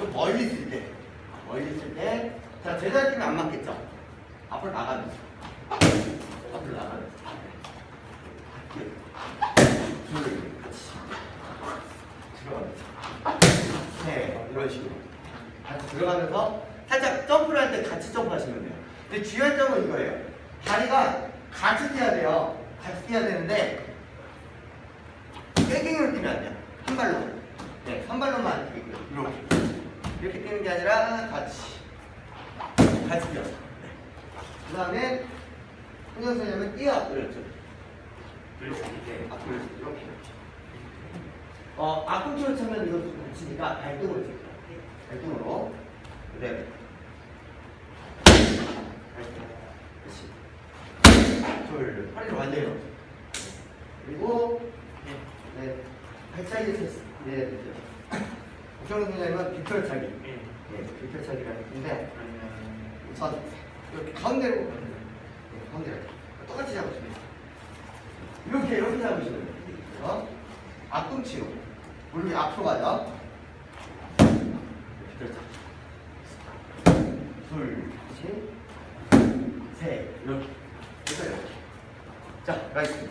좀 멀리 있을 때. 멀리 있을 때. 자, 제자리 뛰면 안 맞겠죠? 앞으로 나가면서. 앞으로 나가면서. 둘. 들어가면서. 네, 이런 식으로. 같이 들어가면서 살짝 점프를 할 때 같이 점프하시면 돼요. 근데 주의할 점은 이거예요. 다리가 같이 뛰어야 돼요. 같이 뛰어야 되는데 깽깽이로 뛰면 안 돼요. 한 발로. 네, 한 발로만. 이렇게. 이렇게 뛰는 게 아니라 같이. 같이 뛰어. 네. 그 다음에 선생님은 뛰어 앞으로였죠. 이렇게. 네, 앞으로 이렇게. 어, 앞꿈치로 차면 이거 좀 다치니까 발등으로 칠게요. 발등으로. 발등. 그렇지. 둘, 팔을 완전히 넣어. 그리고, 네, 발차기 테스트. 네, 그죠. 박정훈 선생님은 빗털차기. 예. 네, 빗털차기가 있는데, 우선, 이렇게 가운데로, 네, 가운데로. 똑같이 잡으시면 돼요. 이렇게, 이렇게 잡으시면 돼요. 그래서 앞꿈치로. 무릎이 앞으로 가죠. 빗털차기. 둘, 셋, 셋, 이렇게. 됐어요. 자, 라이트.